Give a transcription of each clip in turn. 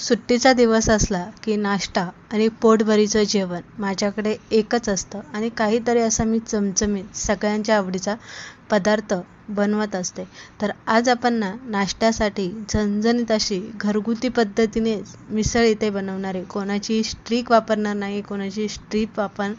सुट्टीचा दिवस असला की नाश्ता आणि पोटभरीचं जेवण माझ्याकडे एकच असतं आणि काहीतरी असा मी चमचमीत सगळ्यांच्या आवडीचा पदार्थ बनवत असते. तर आज आपण ना नाश्त्यासाठी झणझणीत अशी घरगुती पद्धतीने मिसळ इथे बनवणार आहे. कोणाची स्ट्रीक वापरणार नाही कोणाची स्ट्रीप आपण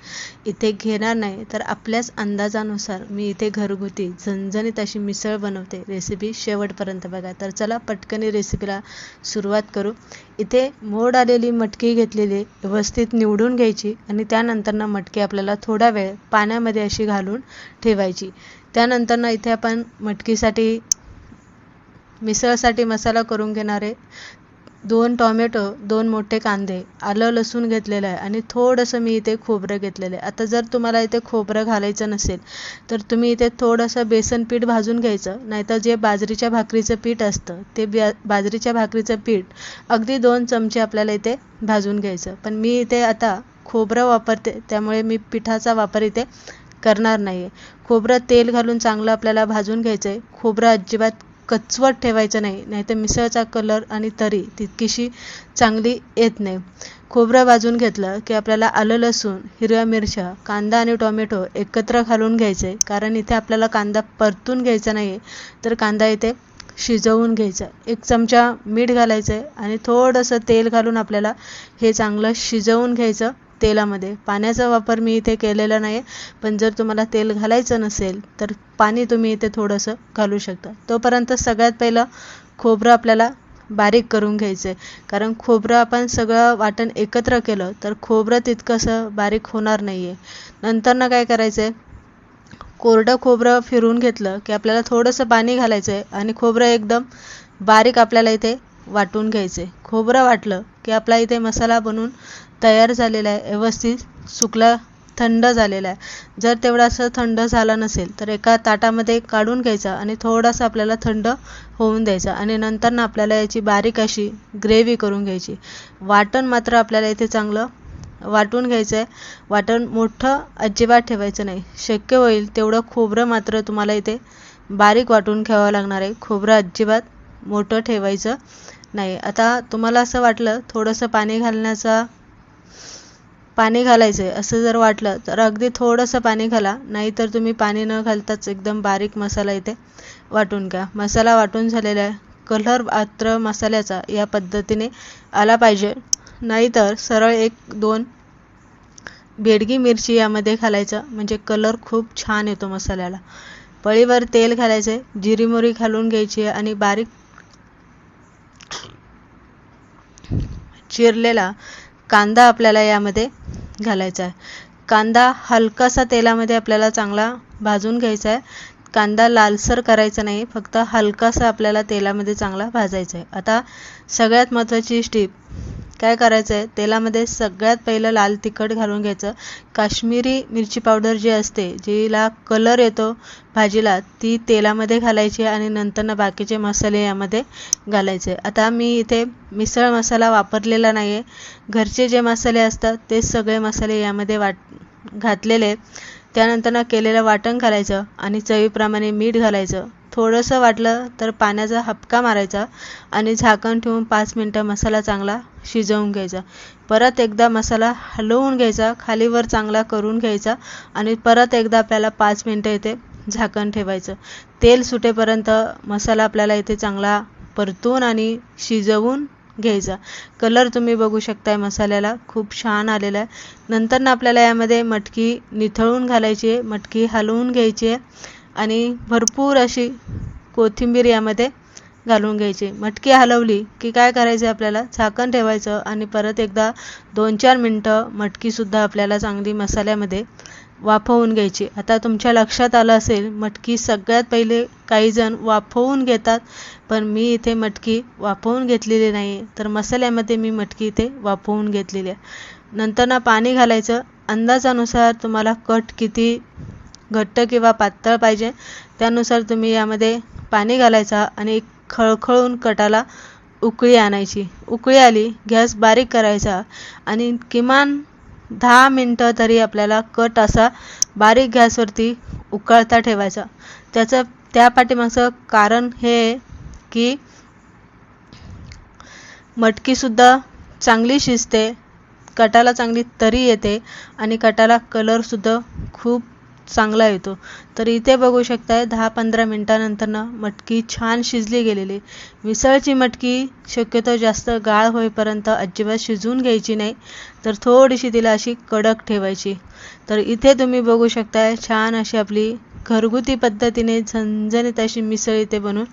इथे घेणार नाही. तर आपल्याच अंदाजानुसार मी इथे घरगुती झणझणीत अशी मिसळ बनवते. रेसिपी शेवटपर्यंत बघा. तर चला पटकनी रेसिपीला सुरुवात करू. इथे मोड आलेली मटकी घेतलेली व्यवस्थित निवडून घ्यायची आणि त्यानंतर ना मटकी आपल्याला थोडा वेळ पाण्यामध्ये अशी घालून ठेवायची. त्यानंतर ना इथे आपण मटकीसाठी मिसळसाठी मसाला करून घेणार आहे. दोन टॉमॅटो दोन मोठे कांदे आलं लसूण घेतलेलं आहे आणि थोडंसं मी इथे खोबरं घेतलेलं आहे. आता जर तुम्हाला इथे खोबरं घालायचं नसेल तर तुम्ही इथे थोडंसं बेसन पीठ भाजून घ्यायचं. नाहीतर जे बाजरीच्या भाकरीचं पीठ असतं ते ब्या बाजरीच्या भाकरीचं पीठ अगदी दोन चमचे आपल्याला इथे भाजून घ्यायचं. पण मी इथे आता खोबरं वापरते त्यामुळे मी पिठाचा वापर इथे करणार नाही आहे खोबरं तेल घालून चांगलं आपल्याला भाजून घ्यायचं आहे खोबरं अजिबात कचवट ठेवायचं नाही नाहीतर मिसळचा कलर आणि तरी तितकीशी चांगली येत नाही. खोबरं भाजून घेतलं की आपल्याला आलं लसूण हिरव्या मिरच्या कांदा आणि टोमॅटो एकत्र घालून घ्यायचं आहे कारण इथे आपल्याला कांदा परतून घ्यायचा नाही आहे तर कांदा इथे शिजवून घ्यायचा. एक चमचा मीठ घालायचं आहे आणि थोडंसं तेल घालून आपल्याला हे चांगलं शिजवून घ्यायचं. तेलामध्ये. पाण्याचा वापर मी इथे केलेला नाही पण जर तुम्हाला तेल घालायचं नसेल तर पाणी तुम्ही इथे थोडंसं घालू शकता. तोपर्यंत सगळ्यात पहिलं खोबरं आपल्याला बारीक करून घ्यायचं आहे कारण खोबरं आपण सगळं वाटण एकत्र केलं तर खोबरं तितकंसं बारीक होणार नाही आहे नंतर ना काय करायचं आहे कोरडं खोबरं फिरून घेतलं की आपल्याला थोडंसं पाणी घालायचं आहे आणि खोबरं एकदम बारीक आपल्याला इथे वाटून घ्यायचे. खोबरं वाटलं की आपला इथे मसाला बनवून तयार झालेला आहे. व्यवस्थित सुकला थंड झालेला आहे. जर तेवढा असं थंड झाला नसेल तर एका ताटामध्ये काढून घ्यायचा आणि थोडासा आपल्याला थंड होऊन द्यायचा आणि नंतर ना आपल्याला याची बारीक अशी ग्रेव्ही करून घ्यायची. वाटण मात्र आपल्याला इथे चांगलं वाटून घ्यायचं आहे. वाटण मोठं अजिबात ठेवायचं नाही. शक्य होईल तेवढं खोबरं मात्र तुम्हाला इथे बारीक वाटून घ्यावं लागणार आहे. खोबरं अजिबात मोठं ठेवायचं नाही आता तुम्हाला असं वाटलं थोडंसं पाणी घालण्याचा पाणी घालायचं आहे असं जर वाटलं तर अगदी थोडंसं पाणी घाला नाहीतर तुम्ही पाणी न घालताच एकदम बारीक मसाला इथे वाटून घ्या. मसाला वाटून झालेला आहे कलर मात्र मसाल्याचा या पद्धतीने आला पाहिजे. नाहीतर सरळ एक दोन बेडगी मिरची यामध्ये घालायचं म्हणजे कलर खूप छान येतो मसाल्याला. पळीवर तेल घालायचे जिरी मोरी घालून घ्यायची आणि बारीक चिरलेला कांदा आपल्याला यामध्ये घालायचा आहे. कांदा हलकासा तेलामध्ये आपल्याला चांगला भाजून घ्यायचा आहे. कांदा लालसर करायचा नाही फक्त हलकासा आपल्याला तेलामध्ये चांगला भाजायचा आहे. आता सगळ्यात महत्त्वाची स्टीप काय करायचं आहे तेलामध्ये सगळ्यात पहिलं लाल तिखट घालून घ्यायचं. काश्मीरी मिरची पावडर जी असते जिला कलर येतो भाजीला ती तेलामध्ये घालायची आणि नंतर ना बाकीचे मसाले यामध्ये घालायचे. आता मी इथे मिसळ मसाला वापरलेला नाही आहे घरचे जे मसाले असतात ते सगळे मसाले यामध्ये वाट घातलेले. त्यानंतर केलेलं वाटण घालायचं आणि चवीप्रमाणे मीठ घालायचं. थोडंसं वाटलं तर पाण्याचा हपका मारायचा आणि झाकण ठेवून पाच मिनटं मसाला चांगला शिजवून घ्यायचा. परत एकदा मसाला हलवून घ्यायचा खालीवर चांगला करून घ्यायचा आणि परत एकदा आपल्याला पाच मिनटं इथे झाकण ठेवायचं. तेल सुटेपर्यंत मसाला आपल्याला इथे चांगला परतून आणि शिजवून घ्यायचा. कलर तुम्ही बघू शकताय मसाल्याला. खूप छान आलेला आहे. नंतर ना आपल्याला यामध्ये मटकी निथळून घालायची आहे. मटकी हलवून घ्यायची आहे. आणि भरपूर अशी कोथिंबीर यामध्ये घालून घ्यायची मटकी हलवली की काय करायचं आपल्याला? झाकण ठेवायचं आणि परत एकदा दोन चार मिनटं मटकीसुद्धा आपल्याला चांगली मसाल्यामध्ये वाफवून घ्यायची. आता तुमच्या लक्षात आलं असेल मटकी सगळ्यात पहिले काही जण वाफवून घेतात पण मी इथे मटकी वाफवून घेतलेली नाही. तर मसाल्यामध्ये मी मटकी इथे वाफवून घेतलेली आहे. नंतर ना पाणी घालायचं. अंदाजानुसार तुम्हाला कट किती घट्ट किंवा पातळ पाहिजे त्यानुसार तुम्ही यामध्ये पाणी घालायचा आणि खळखळून कटाला उकळी आणायची. उकळी आली गॅस बारीक करायचा आणि किमान दहा मिनटं तरी आपल्याला कट असा बारीक गॅसवरती उकळता ठेवायचा. त्याचं त्या पाठीमागचं कारण हे की मटकीसुद्धा चांगली शिजते कटाला चांगली तरी येते आणि कटाला कलरसुद्धा खूप चांगला येतो. तर इथे बघू शकताय दहा पंधरा मिनटानंतरनं मटकी छान शिजली गेलेली. मिसळची मटकी शक्यतो जास्त गाळ होईपर्यंत अजिबात शिजवून घ्यायची नाही तर थोडीशी तिला अशी कडक ठेवायची. तर इथे तुम्ही बघू शकताय छान अशी आपली घरगुती पद्धतीने झणझणीत अशी मिसळ इथे बनून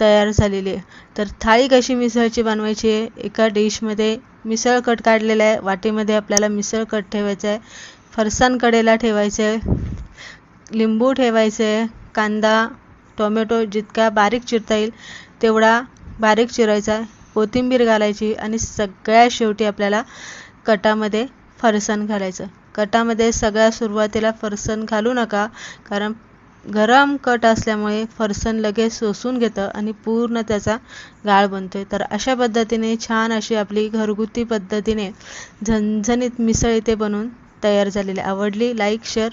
तयार झालेली आहे. तर थाळी कशी मिसळची बनवायची आहे एका डिशमध्ये मिसळ कट काढलेला आहे वाटीमध्ये आपल्याला मिसळ कट ठेवायचं आहे. फरसान कडेला ठेवायचे लिंबू ठेवायचे कांदा टोमॅटो जितका बारीक चिरता येईल तेवढा बारीक चिरायचा कोथिंबीर घालायची आणि सगळ्या शेवटी आपल्याला कटामध्ये फरसाण घालायचं. कटामध्ये सगळ्या सुरुवातीला फरसाण घालू नका कारण गरम कट असल्यामुळे फरसाण लगेच सोसून घेतं आणि पूर्ण त्याचा गाळ बनतोय. तर अशा पद्धतीने छान अशी आपली घरगुती पद्धतीने झणझणीत मिसळ इथे बनवून तयार झालेली. आवडली? Like share